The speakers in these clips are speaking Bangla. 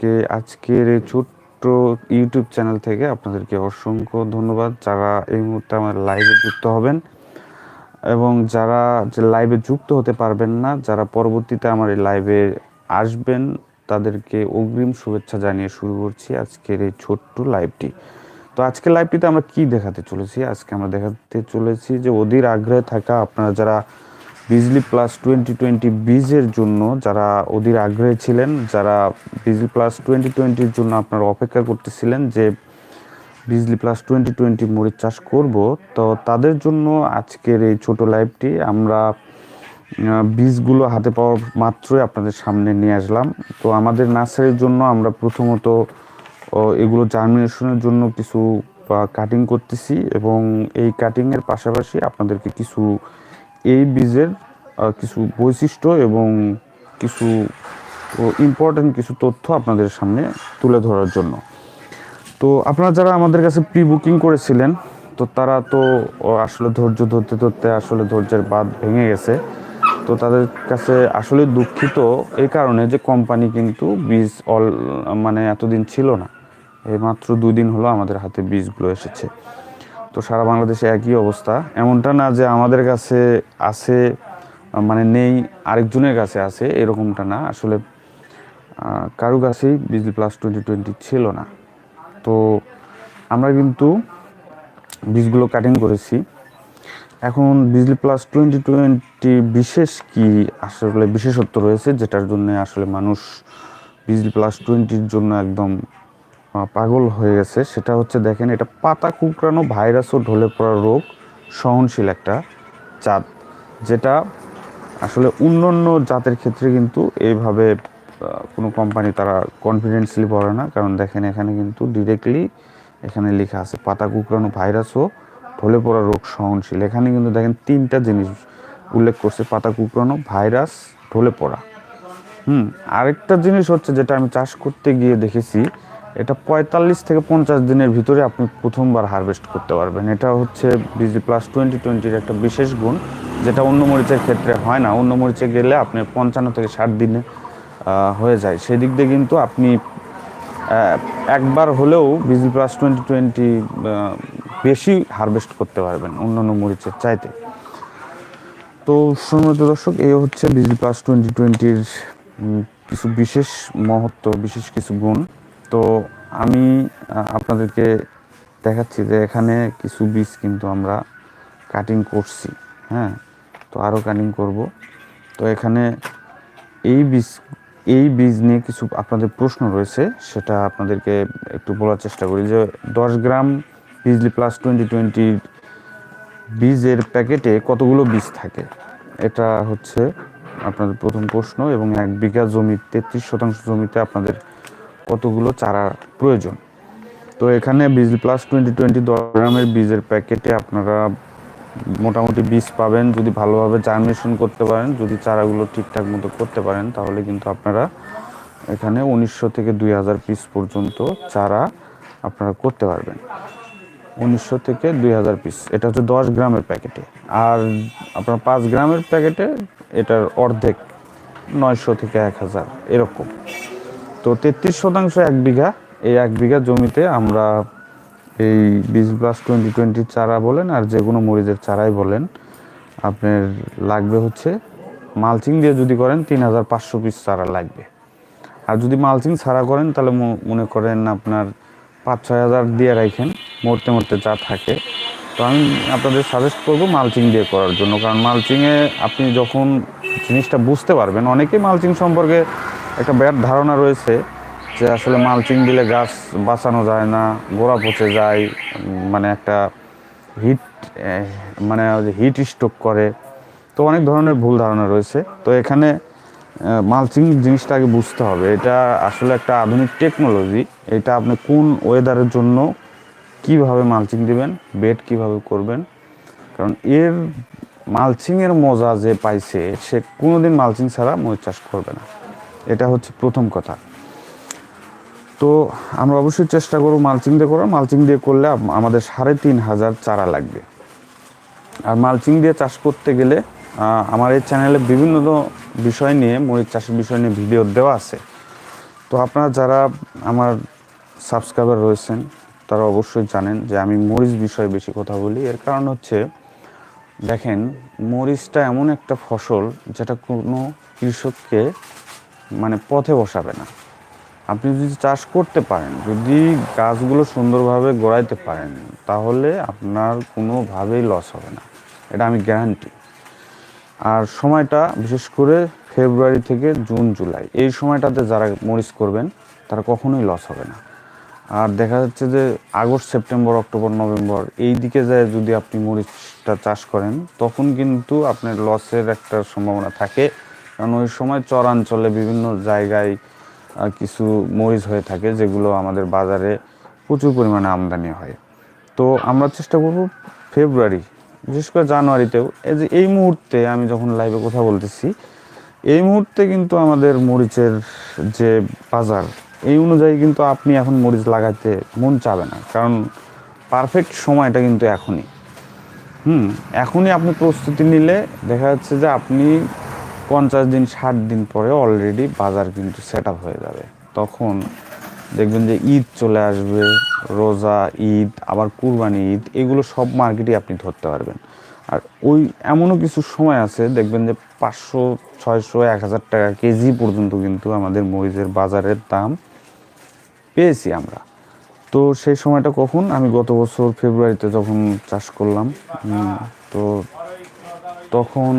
কে আজকের এই ছোট্ট ইউটিউব চ্যানেল থেকে আপনাদেরকে অসংখ্য ধন্যবাদ। যারা এই মুহূর্তে আমার লাইভে যুক্ত হবেন এবং যারা যে লাইভে যুক্ত হতে পারবেন না, যারা পরবর্তীতে আমার এই লাইভে আসবেন, তাদেরকে অগ্রিম শুভেচ্ছা জানিয়ে শুরু করছি আজকের এই ছোট্ট লাইভটি তো আজকের লাইভটিতে আমরা কি দেখাতে চলেছি? আজকে আমরা দেখাতে চলেছি যে অধীর আগ্রহে থাকা আপনারা যারা বিজলি প্লাস টোয়েন্টি টোয়েন্টি বীজের জন্য যারা অধীর আগ্রহী ছিলেন, যারা বিজলি প্লাস টোয়েন্টি টোয়েন্টির জন্য আপনারা অপেক্ষা করতেছিলেন যে বিজলি প্লাস টোয়েন্টি টোয়েন্টি মরিচ চাষ করব, তো তাদের জন্য আজকের এই ছোট লাইভটি আমরা বীজগুলো হাতে পাওয়ার মাত্রই আপনাদের সামনে নিয়ে আসলাম। তো আমাদের নার্সারির জন্য আমরা প্রথমত এগুলো জার্মিনেশনের জন্য কিছু কাটিং করতেছি এবং এই কাটিংয়ের পাশাপাশি আপনাদেরকে কিছু এই বীজের কিছু বৈশিষ্ট্য এবং কিছু ইম্পর্টেন্ট কিছু তথ্য আপনাদের সামনে তুলে ধরার জন্য। তো আপনারা যারা আমাদের কাছে প্রি বুকিং করেছিলেন, তো তারা তো আসলে ধৈর্য ধরতে ধরতে আসলে ধৈর্যের বাদ ভেঙে গেছে। তো তাদের কাছে আসলে দুঃখিত এই কারণে যে কোম্পানি কিন্তু বীজ অল মানে এতদিন ছিল না। এই মাত্র দুই দিন হলো আমাদের হাতে বীজগুলো এসেছে। তো সারা বাংলাদেশে একই অবস্থা। এমনটা না যে আমাদের কাছে আছে মানে নেই, আরেকজনের কাছে আছে, এরকমটা না। আসলে কারও কাছেই বিজলি প্লাস টোয়েন্টি টোয়েন্টি ছিল না। তো আমরা কিন্তু বীজগুলো কাটিং করেছি। এখন বিজলি প্লাস টোয়েন্টি টোয়েন্টি বিশেষ কি আসলে বিশেষত্ব রয়েছে, যেটার জন্য আসলে মানুষ বিজলি প্লাস টোয়েন্টির জন্য একদম পাগল হয়ে গেছে। সেটা হচ্ছে দেখেন, এটা পাতা কুকরানো ভাইরাস ও ঢলে পড়া রোগ, সহনশীল একটা জাত, যেটা আসলে অন্যান্য জাতের ক্ষেত্রে কিন্তু এইভাবে কোনো কোম্পানি তারা কনফিডেন্সলি বলে না। কারণ দেখেন, এখানে কিন্তু ডিরেক্টলি এখানে লেখা আছে, পাতা কুকরানো ভাইরাস ও ঢলে পড়া রোগ, সহনশীল। এখানে কিন্তু দেখেন তিনটা জিনিস উল্লেখ করছে, পাতা কুকরানো ভাইরাস ঢলে পড়া। হুম, আরেকটা জিনিস হচ্ছে যেটা আমি চাষ করতে গিয়ে দেখেছি এটা পঁয়তাল্লিশ থেকে পঞ্চাশ দিনের ভিতরে আপনি প্রথমবার হারভেস্ট করতে পারবেন। এটা হচ্ছে বিজি প্লাস টোয়েন্টি টোয়েন্টির একটা বিশেষ গুণ, যেটা অন্য মরিচের ক্ষেত্রে হয় না। অন্য মরিচে গেলে আপনি পঞ্চান্ন থেকে ষাট দিনে হয়ে যায়। সেদিক দিয়ে কিন্তু আপনি একবার হলেও বিজি প্লাস টোয়েন্টি টোয়েন্টি বেশি হারভেস্ট করতে পারবেন অন্যান্য মরিচের চাইতে। তো সম্মানিত দর্শক এই হচ্ছে বিজি প্লাস টোয়েন্টি টোয়েন্টির কিছু বিশেষ মহত্ব, বিশেষ কিছু গুণ। তো আমি আপনাদেরকে দেখাচ্ছি যে এখানে কিছু বীজ কিন্তু আমরা কাটিং করছি হ্যাঁ? তো আরও কাটিং করব। তো এখানে এই বীজ এই বীজ নিয়ে কিছু আপনাদের প্রশ্ন রয়েছে, সেটা আপনাদেরকে একটু বলার চেষ্টা করি যে দশ gram Bijli plus twenty twenty বীজের প্যাকেটে কতগুলো বীজ থাকে? এটা হচ্ছে আপনাদের প্রথম প্রশ্ন এবং এক বিঘা জমি তেত্রিশ শতাংশ জমিতে আপনাদের কতগুলো চারা প্রয়োজন। তো এখানে বীজ প্লাস টোয়েন্টি টোয়েন্টি দশ গ্রামের বীজের প্যাকেটে আপনারা মোটামুটি বীজ পাবেন। যদি ভালোভাবে জার্মিনেশন করতে পারেন, যদি চারাগুলো ঠিকঠাক মতো করতে পারেন, তাহলে কিন্তু আপনারা এখানে উনিশশো থেকে দুই হাজার পিস পর্যন্ত চারা আপনারা করতে পারবেন। উনিশশো থেকে দুই হাজার পিস এটা হচ্ছে দশ গ্রামের প্যাকেটে। আর আপনার পাঁচ গ্রামের প্যাকেটে এটার অর্ধেক নয়শো থেকে এক হাজার, এরকম। তো তেত্রিশ শতাংশ এক বিঘা। এই এক বিঘা জমিতে আমরা এই বিশ প্লাস টোয়েন্টি টোয়েন্টি চারা বলেন আর যে কোনো মরিচের চারাই বলেন, আপনার লাগবে হচ্ছে মালচিং দিয়ে যদি করেন তিন হাজার পাঁচশো পিস চারা লাগবে। আর যদি মালচিং ছাড়া করেন তাহলে মনে করেন আপনার পাঁচ ছয় হাজার দিয়ে রাখেন মরতে মরতে যা থাকে। তো আমি আপনাদের সাজেস্ট করব মালচিং দিয়ে করার জন্য, কারণ মালচিংয়ে আপনি যখন জিনিসটা বুঝতে পারবেন, অনেকেই মালচিং সম্পর্কে একটা ব্যাড ধারণা রয়েছে যে আসলে মালচিং দিলে গাছ বাঁচানো যায় না, গোড়া পচে যায় মানে একটা হিট মানে হিট স্ট্রোক করে। তো অনেক ধরনের ভুল ধারণা রয়েছে। তো এখানে মালচিং জিনিসটা আগে বুঝতে হবে। এটা আসলে একটা আধুনিক টেকনোলজি এটা আপনি কোন ওয়েদারের জন্য কীভাবে মালচিং দিবেন বেড কীভাবে করবেন? কারণ এর মালচিংয়ের মজা যে পাইছে, সে কোনোদিন মালচিং ছাড়া মরিচ চাষ করবে না। এটা হচ্ছে প্রথম কথা। তো আমরা অবশ্যই চেষ্টা করব মালচিং দিয়ে করার। মালচিং দিয়ে করলে আমাদের সাড়ে তিন হাজার চারা লাগবে। আর মালচিং দিয়ে চাষ করতে গেলে আমার এই চ্যানেলে বিভিন্ন বিষয় নিয়ে, মরিচ চাষের বিষয় নিয়ে ভিডিও দেওয়া আছে। তো আপনারা যারা আমার সাবস্ক্রাইবার রয়েছেন, তারা অবশ্যই জানেন যে আমি মরিচ বিষয়ে বেশি কথা বলি। এর কারণ হচ্ছে, দেখেন, মরিচটা এমন একটা ফসল যেটা কোনো কৃষককে মানে পথে বসাবে না। আপনি যদি চাষ করতে পারেন, যদি গাছগুলো সুন্দরভাবে গড়াইতে পারেন, তাহলে আপনার কোনোভাবেই লস হবে না। এটা আমি গ্যারান্টি আর সময়টা, বিশেষ করে ফেব্রুয়ারি থেকে জুন জুলাই এই সময়টাতে যারা মরিচ করবেন, তারা কখনোই লস হবে না। আর দেখা যাচ্ছে যে আগস্ট, সেপ্টেম্বর, অক্টোবর, নভেম্বর, এই দিকে যায় যদি আপনি মরিচটা চাষ করেন, তখন কিন্তু আপনার লসের একটা সম্ভাবনা থাকে। কারণ ওই সময় চরাঞ্চলে বিভিন্ন জায়গায় কিছু মরিচ হয়ে থাকে যেগুলো আমাদের বাজারে প্রচুর পরিমাণে আমদানি হয়। তো আমরা চেষ্টা করব ফেব্রুয়ারি, বিশেষ করে জানুয়ারিতেও। এই যে এই মুহূর্তে আমি যখন লাইভে কথা বলতেছি, এই মুহূর্তে কিন্তু আমাদের মরিচের যে বাজার, এই অনুযায়ী কিন্তু আপনি এখন মরিচ লাগাইতে মন চাবে না। কারণ পারফেক্ট সময়টা কিন্তু এখনই। হুম, এখনই আপনি প্রস্তুতি নিলে দেখা যাচ্ছে যে আপনি পঞ্চাশ দিন, ষাট দিন পরে অলরেডি বাজার কিন্তু সেট হয়ে যাবে। তখন দেখবেন যে ঈদ চলে আসবে, রোজা, ঈদ, আবার কুরবানি ঈদ, এগুলো সব মার্কেটই আপনি ধরতে পারবেন। আর ওই এমনও কিছু সময় আছে, দেখবেন যে পাঁচশো, ছয়শো, এক হাজার টাকা কেজি পর্যন্ত কিন্তু আমাদের মরিচের বাজারের দাম পেয়েছি আমরা। তো সেই সময়টা কখন? আমি গত বছর ফেব্রুয়ারিতে যখন চাষ করলাম তো তখন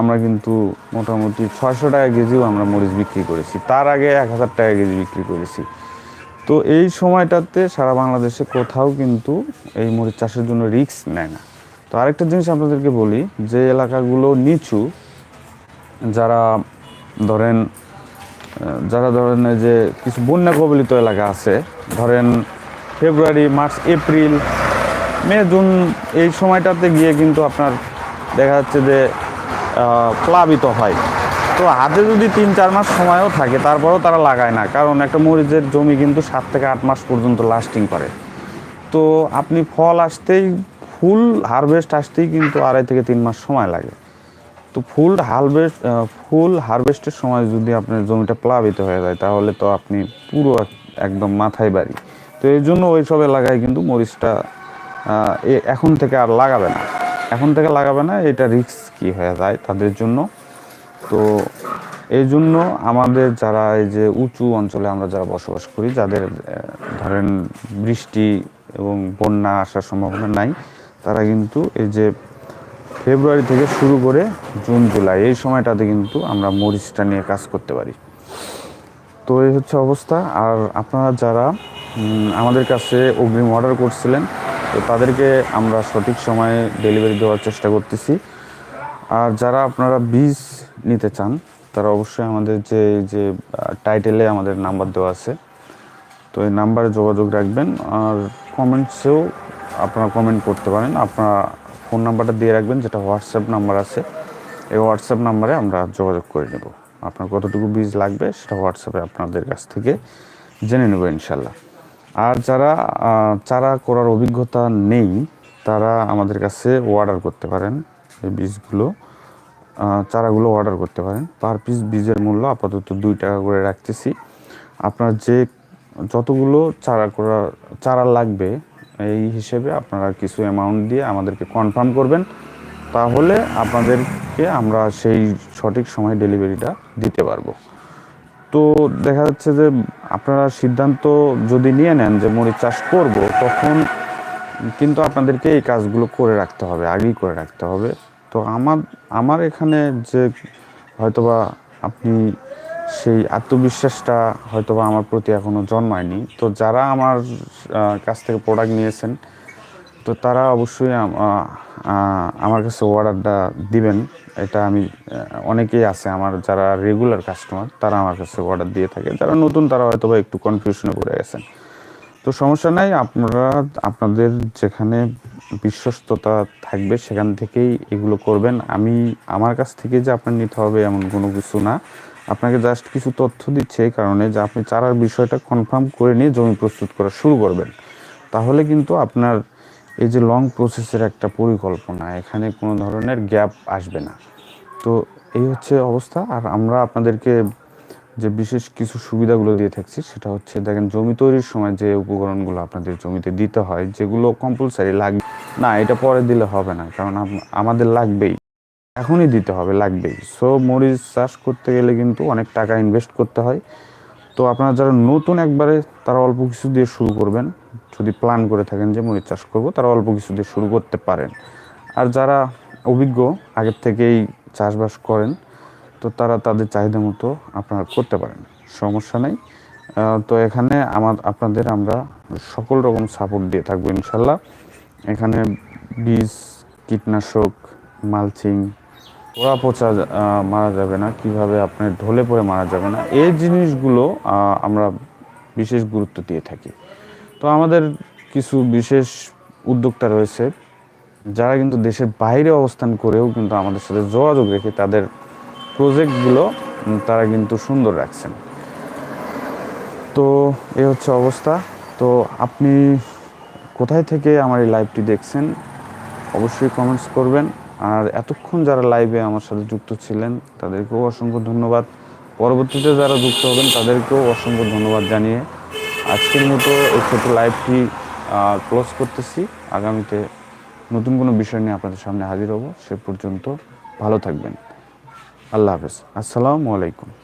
আমরা কিন্তু মোটামুটি ছয়শো টাকা কেজিও আমরা মরিচ বিক্রি করেছি। তার আগে এক হাজার টাকা কেজি বিক্রি করেছি। তো এই সময়টাতে সারা বাংলাদেশে কোথাও কিন্তু এই মরিচ চাষের জন্য রিস্ক নেয় না। তো আরেকটা জিনিস আপনাদেরকে বলি, যে এলাকাগুলো নিচু, যারা ধরেন যারা ধরেন যে কিছু বন্যা কবলিত এলাকা আছে, ধরেন February, March, April, May, June, এই সময়টাতে গিয়ে কিন্তু আপনার দেখা যাচ্ছে যে প্লাবিত হয়। তো হাতে যদি তিন, চার মাস সময়ও থাকে, তারপরেও তারা লাগায় না। কারণ একটা মরিচের জমি কিন্তু সাত থেকে আট মাস পর্যন্ত লাস্টিং করে। তো আপনি ফল আসতেই, ফুল হারভেস্ট আসতেই কিন্তু আড়াই থেকে তিন মাস সময় লাগে। তো ফুল হারভেস্ট ফুল হারভেস্টের সময় যদি আপনার জমিটা প্লাবিত হয়ে যায়, তাহলে তো আপনি পুরো একদম মাথায় বাড়ি। তো এই জন্য ওই সব এলাকায় কিন্তু মরিচটা এখন থেকে আর লাগাবে না। এখন থেকে লাগাবে না, এটা রিস্ক কি হয়ে যায় তাদের জন্য? তো এই জন্য আমাদের যারা এই যে উঁচু অঞ্চলে আমরা যারা বসবাস করি, যাদের ধরেন বৃষ্টি এবং বন্যা আসার সম্ভাবনা নাই, তারা কিন্তু এই যে ফেব্রুয়ারি থেকে শুরু করে জুন, জুলাই, এই সময়টাতে কিন্তু আমরা মরিচটা নিয়ে কাজ করতে পারি। তো এই হচ্ছে অবস্থা। আর আপনারা যারা আমাদের কাছে অগ্রিম অর্ডার করছিলেন তো তাদেরকে আমরা সঠিক সময়ে ডেলিভারি দেওয়ার চেষ্টা করতেছি। আর যারা আপনারা বীজ নিতে চান, তারা অবশ্যই আমাদের যে যে টাইটেলে আমাদের নাম্বার দেওয়া আছে। তো এই নাম্বারে যোগাযোগ রাখবেন। আর কমেন্টসেও আপনারা কমেন্ট করতে পারেন। আপনারা ফোন নাম্বারটা দিয়ে রাখবেন, যেটা হোয়াটসঅ্যাপ নাম্বার আছে। এই হোয়াটসঅ্যাপ নাম্বারে আমরা যোগাযোগ করে নেব। আপনার কতটুকু বীজ লাগবে, সেটা হোয়াটসঅ্যাপে আপনাদের কাছ থেকে জেনে নেব ইনশাল্লাহ। আর যারা চারা করার অভিজ্ঞতা নেই, তারা আমাদের কাছে অর্ডার করতে পারেন এই বীজগুলো। চারাগুলো অর্ডার করতে পারেন। পার পিস বীজের মূল্য আপাতত দুই টাকা করে রাখতেছি। আপনার যে যতগুলো চারা করা, চারা লাগবে, এই হিসেবে আপনারা কিছু অ্যামাউন্ট দিয়ে আমাদেরকে কনফার্ম করবেন। তাহলে আপনাদেরকে আমরা সেই সঠিক সময় ডেলিভারিটা দিতে পারব। তো দেখা যাচ্ছে যে আপনারা সিদ্ধান্ত যদি নিয়ে নেন যে মরিচ চাষ করব, তখন কিন্তু আপনাদেরকে এই কাজগুলো করে রাখতে হবে, আগেই করে রাখতে হবে। তো আমার আমার এখানে যে হয়তোবা আপনি সেই আত্মবিশ্বাসটা হয়তোবা আমার প্রতি এখনও জন্মায়নি, তো যারা আমার কাছ থেকে প্রোডাক্ট নিয়েছেন, তো তারা অবশ্যই আমার কাছে অর্ডারটা দিবেন। এটা আমি অনেকেই আছে আমার যারা রেগুলার কাস্টমার তারা আমার কাছে অর্ডার দিয়ে থাকে। যারা নতুন, তারা হয়তো বা একটু কনফিউশনে পড়ে গেছেন। তো সমস্যা নাই, আপনারা, আপনাদের যেখানে বিশ্বস্ততা থাকবে, সেখান থেকেই এগুলো করবেন। আমি, আমার কাছ থেকে যে আপনার নিতে হবে এমন কোনো কিছু না। আপনাকে জাস্ট কিছু তথ্য দিচ্ছে এই কারণে যে আপনি চারার বিষয়টা কনফার্ম করে নিয়ে জমি প্রস্তুত করা শুরু করবেন। তাহলে কিন্তু আপনার এই যে লং প্রসেসের একটা পরিকল্পনা, এখানে কোনো ধরনের গ্যাপ আসবে না। তো এই হচ্ছে অবস্থা। আর আমরা আপনাদেরকে যে বিশেষ কিছু সুবিধাগুলো দিয়ে থাকছি, সেটা হচ্ছে দেখেন, জমি তৈরির সময় যে উপকরণগুলো আপনাদের জমিতে দিতে হয়, যেগুলো কম্পালসারি লাগবে। না, এটা পরে দিলে হবে না, কারণ আমাদের লাগবেই। এখনই দিতে হবে, লাগবেই। সো মরিচ চাষ করতে গেলে কিন্তু অনেক টাকা ইনভেস্ট করতে হয়। তো আপনারা যারা নতুন একবারে, তারা অল্প কিছু দিয়ে শুরু করবেন। যদি প্ল্যান করে থাকেন যে মরিচ চাষ করব, তারা অল্প কিছু দিয়ে শুরু করতে পারেন। আর যারা অভিজ্ঞ, আগের থেকেই চাষবাস করেন, তো তারা তাদের চাহিদা মতো আপনারা করতে পারেন। সমস্যা নেই। তো এখানে আমার, আপনাদের আমরা সকল রকম সাপোর্ট দিয়ে থাকব ইনশাল্লাহ। এখানে বীজ, কীটনাশক, মালচিং পোড়া পচা মারা যাবে না, কীভাবে আপনার ঢলে পড়ে মারা যাবে না, এই জিনিসগুলো আমরা বিশেষ গুরুত্ব দিয়ে থাকি। তো আমাদের কিছু বিশেষ উদ্যোক্তা রয়েছে, যারা কিন্তু দেশের বাইরে অবস্থান করেও কিন্তু আমাদের সাথে যোগাযোগ রেখে তাদের প্রজেক্টগুলো তারা কিন্তু সুন্দর রাখছেন। তো এ হচ্ছে অবস্থা। তো আপনি কোথায় থেকে আমার এই লাইভটি দেখছেন, অবশ্যই কমেন্টস করবেন। আর এতক্ষণ যারা লাইভে আমার সাথে যুক্ত ছিলেন, তাদেরকেও অসংখ্য ধন্যবাদ। পরবর্তীতে যারা যুক্ত হবেন, তাদেরকেও অসংখ্য ধন্যবাদ জানিয়ে আজকের মতো এই ছোটো লাইভটি ক্লোজ করতেছি। আগামীতে নতুন কোনো বিষয় নিয়ে আপনাদের সামনে হাজির হব। সে পর্যন্ত ভালো থাকবেন। আল্লাহ হাফেজ। আসসালামু আলাইকুম।